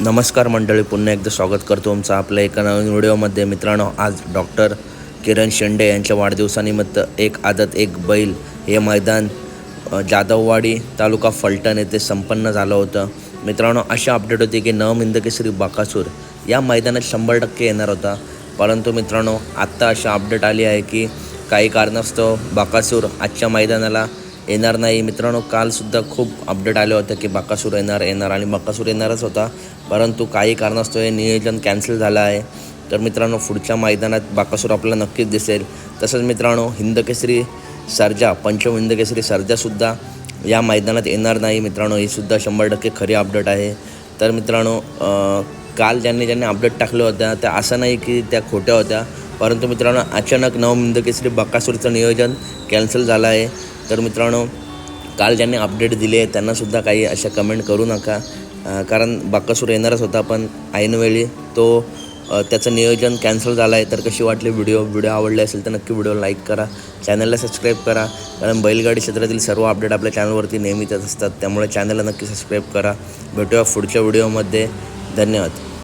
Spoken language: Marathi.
नमस्कार मंडळी पुन्हा एकदा स्वागत करतो तुमचं आपल्या एका नवीन व्हिडिओमध्ये. मित्रांनो आज डॉक्टर किरण शेंडे यांच्या वाढदिवसानिमित्त एक आदत एक बैल हे मैदान जाधववाडी तालुका फलटण येथे संपन्न झालं होतं. मित्रांनो अशी अपडेट होती की नवमिंदकेसरी बाकासूर या मैदानात शंभर टक्के येणार होता. परंतु मित्रांनो आत्ता अशी अपडेट आली आहे की काही कारणास्तव बाकासूर आजच्या मैदानाला येणार नाही. मित्रांनो कालसुद्धा खूप अपडेट आले होते की बाकासूर येणार येणार आणि बाकासूर येणारच होता. परंतु काही कारणास्तव हे नियोजन कॅन्सल झालं आहे. तर मित्रांनो पुढच्या मैदानात बाकासूर आपल्याला नक्कीच दिसेल. तसंच मित्रांनो हिंदकेसरी सर्जा पंचम हिंदकेसरी सर्जासुद्धा या मैदानात येणार नाही. मित्रांनो ही सुद्धा शंभर टक्के खरी अपडेट आहे. तर मित्रांनो काल ज्यांनी ज्यांनी अपडेट टाकल्या होत्या त्या असं नाही की त्या खोट्या होत्या. परंतु मित्रांनो अचानक नवमिंदकेसरी बकासूरचं नियोजन कॅन्सल झालं आहे. तर मित्रांनो काल ज्यांनी अपडेट दिले त्यांनासुद्धा काही अशा कमेंट करू नका. कारण बाकासूर येणारच होता पण ऐनवेळी तो त्याचं नियोजन कॅन्सल झालं आहे तर कशी वाटली व्हिडिओ व्हिडिओ आवडले असेल तर नक्की व्हिडिओ लाईक करा. चॅनलला सबस्क्राईब करा. कारण बैलगाडी क्षेत्रातील सर्व अपडेट आपल्या चॅनलवरती नेहमीच असतात. त्यामुळे चॅनलला नक्की सबस्क्राईब करा. भेटूया पुढच्या व्हिडिओमध्ये धन्यवाद.